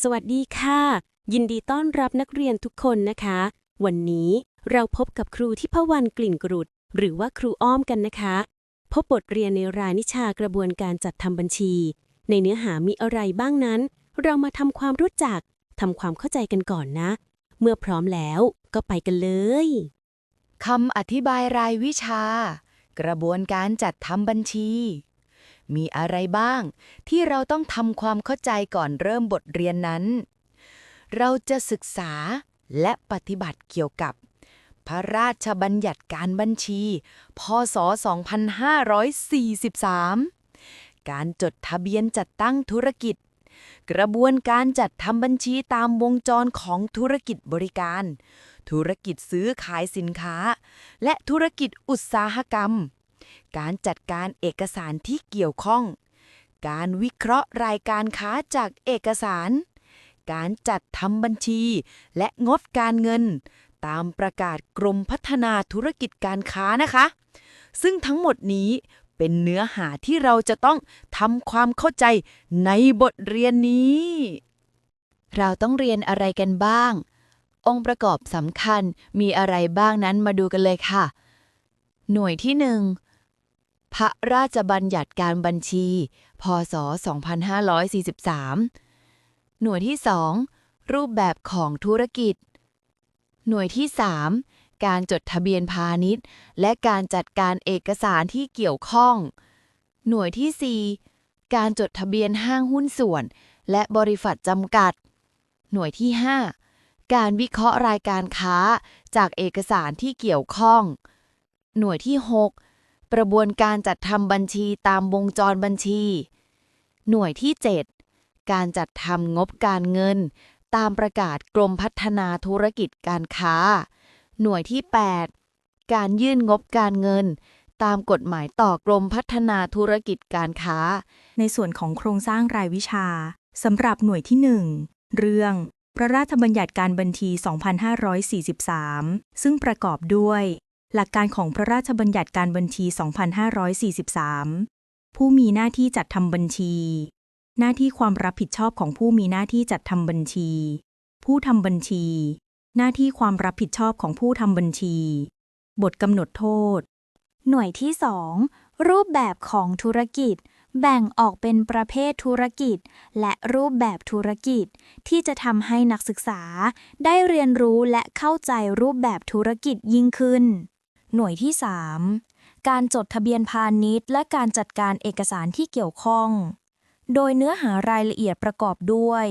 สวัสดีค่ะ ยินดีต้อนรับนักเรียนทุกคนนะคะ วันนี้เราพบกับครูที่พวันกลิ่นกรุด หรือว่าครูอ้อมกันนะคะ พบบทเรียนในรายนิชากระบวนการจัดทำบัญชี ในเนื้อหามีอะไรบ้างนั้น เรามาทำความรู้จักทำความเข้าใจกันก่อนนะ เมื่อพร้อมแล้วก็ไปกันเลยคำอธิบายรายวิชา กระบวนการจัดทำบัญชี มีอะไรบ้าง ที่เราต้องทำความเข้าใจก่อนเริ่มบทเรียนนั้น เราจะศึกษาและปฏิบัติเกี่ยวกับ พระราชบัญญัติการบัญชี พศ 2543 การจดทะเบียนจัดตั้งธุรกิจ กระบวนการจัดทำบัญชีตามวงจรของธุรกิจบริการ ธุรกิจซื้อขายสินค้า และธุรกิจอุตสาหกรรม การจัดการเอกสารที่เกี่ยวข้อง การวิเคราะห์รายการค้าจากเอกสาร การจัดทำบัญชี และงบการเงิน ตามประกาศกรมพัฒนาธุรกิจการค้านะคะ ซึ่งทั้งหมดนี้เป็นเนื้อหาที่เราจะต้องทำความเข้าใจในบทเรียนนี้ เราต้องเรียนอะไรกันบ้าง องค์ประกอบสำคัญมีอะไรบ้างนั้นมาดูกันเลยค่ะ หน่วยที่หนึ่ง พระราชบัญญัติการบัญชี พศ 2543 หน่วยที่ 2 รูปแบบของธุรกิจ หน่วยที่ 3 การจดทะเบียนพาณิชย์ และการจัดการเอกสารที่เกี่ยวข้อง หน่วยที่ 4 การจดทะเบียนห้างหุ้นส่วน และบริษัทจำกัด หน่วยที่ 5 การวิเคราะห์รายการค้าจากเอกสารที่เกี่ยวข้อง หน่วยที่ 6 กระบวนการจัดทำบัญชีตามวงจรบัญชี หน่วยที่ 7 การจัดทำงบการเงิน ตามประกาศกรมพัฒนาธุรกิจการค้า หน่วยที่ 8 การยื่นงบการเงิน ตามกฎหมายต่อกรมพัฒนาธุรกิจการค้า ในส่วนของโครงสร้างรายวิชาสำหรับหน่วยที่ 1 เรื่อง พระราชบัญญัติการบัญชี 2543 ซึ่งประกอบด้วย หลักการของพระราชบัญญัติการบัญชี 2543 ผู้มีหน้าที่จัดทำบัญชี หน้าที่ความรับผิดชอบของผู้มีหน้าที่จัดทำบัญชี ผู้ทำบัญชี หน้าที่ความรับผิดชอบของผู้ทำบัญชี บทกำหนดโทษ หน่วยที่ 2 รูปแบบของธุรกิจ แบ่งออกเป็นประเภทธุรกิจ และรูปแบบธุรกิจ ที่จะทำให้นักศึกษาได้เรียนรู้และเข้าใจรูปแบบธุรกิจยิ่งขึ้น หน่วยที่ 3 การจดทะเบียนพาณิชย์ และการจัดการเอกสารที่เกี่ยวข้อง โดยเนื้อหารายละเอียดประกอบด้วย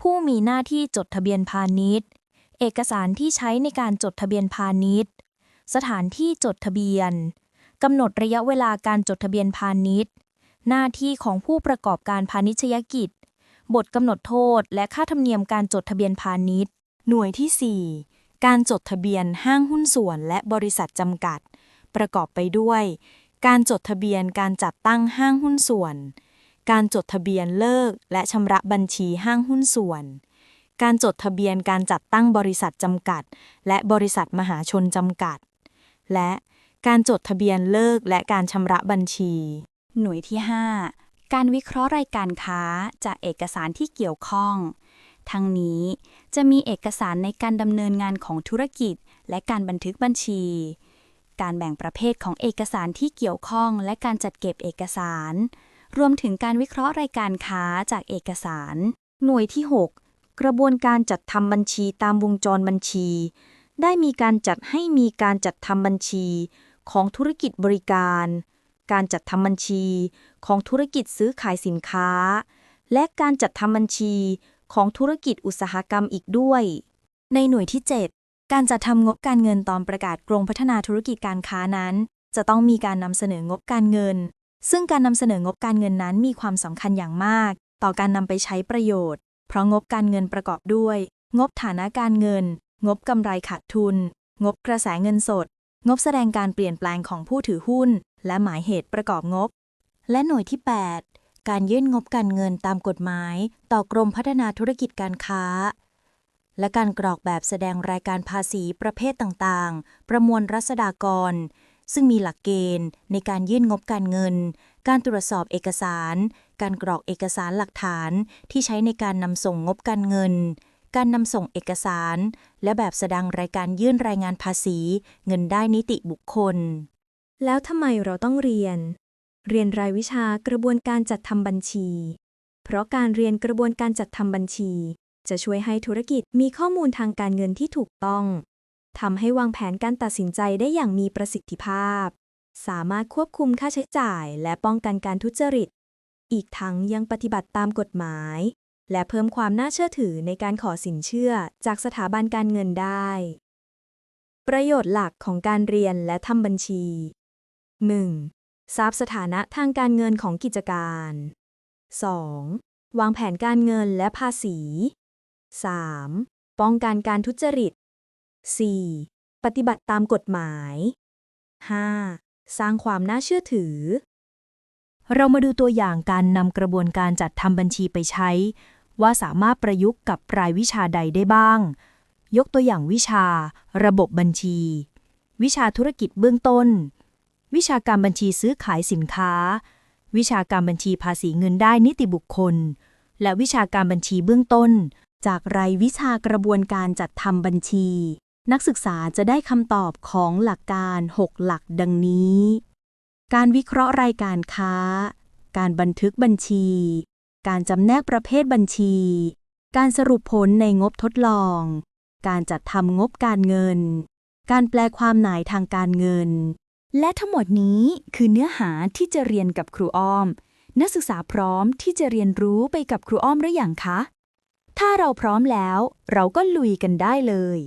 ผู้มีหน้าที่จดทะเบียนพาณิชย์ เอกสารที่ใช้ในการจดทะเบียนพาณิชย์ สถานที่จดทะเบียนกำหนดระยะเวลาการจดทะเบียนพาณิชย์ หน้าที่ของผู้ประกอบการพาณิชยกิจ บทกำหนดโทษ และค่าธรรมเนียมการจดทะเบียนพาณิชย์ หน่วยที่ 4 การจดทะเบียนห้างหุ้นส่วนและบริษัทจำกัด ประกอบไปด้วย การจดทะเบียนการจัดตั้งห้างหุ้นส่วน การจดทะเบียนเลิกและชำระบัญชีห้างหุ้นส่วน การจดทะเบียนการจัดตั้งบริษัทจำกัด และบริษัทมหาชนจำกัด และการจดทะเบียนเลิกและการชำระบัญชี หน่วยที่ 5 การวิเคราะห์รายการค้าจากเอกสารที่เกี่ยวข้อง ทั้งนี้จะมีเอกสารในการดำเนินงานของธุรกิจ และการบันทึกบัญชี การแบ่งประเภทของเอกสารที่เกี่ยวข้อง และการจัดเก็บเอกสาร รวมถึงการวิเคราะห์รายการค้าจากเอกสาร หน่วยที่ 6 กระบวนการจัดทำบัญชีตามวงจรบัญชี ได้มีการจัดให้มีการจัดทำบัญชี ของธุรกิจบริการ การจัดทำบัญชี ของธุรกิจซื้อขายสินค้า และการจัดทำบัญชี ของธุรกิจอุตสาหกรรมอีกด้วย ในหน่วยที่ 7 การจัดทำงบการเงินตอนประกาศกรมพัฒนาธุรกิจการค้านั้น จะต้องมีการนำเสนองบการเงิน ซึ่งการนำเสนองบการเงินนั้นมีความสำคัญอย่างมาก ต่อการนำไปใช้ประโยชน์ เพราะงบการเงินประกอบด้วย งบฐานะการเงิน งบกำไรขาดทุน งบกระแสเงินสด งบแสดงการเปลี่ยนแปลงของผู้ถือหุ้น และหมายเหตุประกอบงบ และหน่วยที่ 8 การยื่นงบการเงินตามกฎหมาย ต่อกรมพัฒนาธุรกิจการค้า และการกรอกแบบแสดงรายการภาษีประเภทต่างๆ ประมวลรัษฎากร ซึ่งมีหลักเกณฑ์ในการยื่นงบการเงิน การตรวจสอบเอกสาร การกรอกเอกสารหลักฐานที่ใช้ในการนำส่งงบการเงิน การนำส่งเอกสาร และแบบแสดงรายการยื่นรายงานภาษี เงินได้นิติบุคคล แล้วทำไมเราต้องเรียน เรียนรายวิชากระบวนการจัดทำบัญชี เพราะการเรียนกระบวนการจัดทำบัญชี จะช่วยให้ธุรกิจมีข้อมูลทางการเงินที่ถูกต้องทำให้วางแผนการตัดสินใจได้อย่างมีประสิทธิภาพ สามารถควบคุมค่าใช้จ่ายและป้องกันการทุจริต อีกทั้งยังปฏิบัติตามกฎหมาย และเพิ่มความน่าเชื่อถือในการขอสินเชื่อจากสถาบันการเงินได้ ประโยชน์หลักของการเรียนและทำบัญชี 1. ทราบสถานะทางการเงินของกิจการ 2. วางแผนการเงินและภาษี 3. ป้องกันการทุจริต 4. ปฏิบัติตามกฎหมาย 5. สร้างความน่าเชื่อถือ เรามาดูตัวอย่างการนำกระบวนการจัดทำบัญชีไปใช้ ว่าสามารถประยุกต์กับรายวิชาใดได้บ้าง ยกตัวอย่างวิชา ระบบบัญชี วิชาธุรกิจเบื้องต้น วิชาการบัญชีซื้อขายสินค้า วิชาการบัญชีภาษีเงินได้นิติบุคคล และวิชาการบัญชีเบื้องต้น จากรายวิชากระบวนการจัดทำบัญชี นักศึกษาจะได้คำตอบของหลักการ 6 หลักดังนี้ การวิเคราะห์รายการค้า การบันทึกบัญชี การจำแนกประเภทบัญชี การสรุปผลในงบทดลอง การจัดทำงบการเงิน การแปลความหมายทางการเงิน และทั้งหมดนี้คือเนื้อหาที่จะเรียนกับครูอ้อม นักศึกษาพร้อมที่จะเรียนรู้ไปกับครูอ้อมหรือยังคะ ถ้าเราพร้อมแล้ว เราก็ลุยกันได้เลย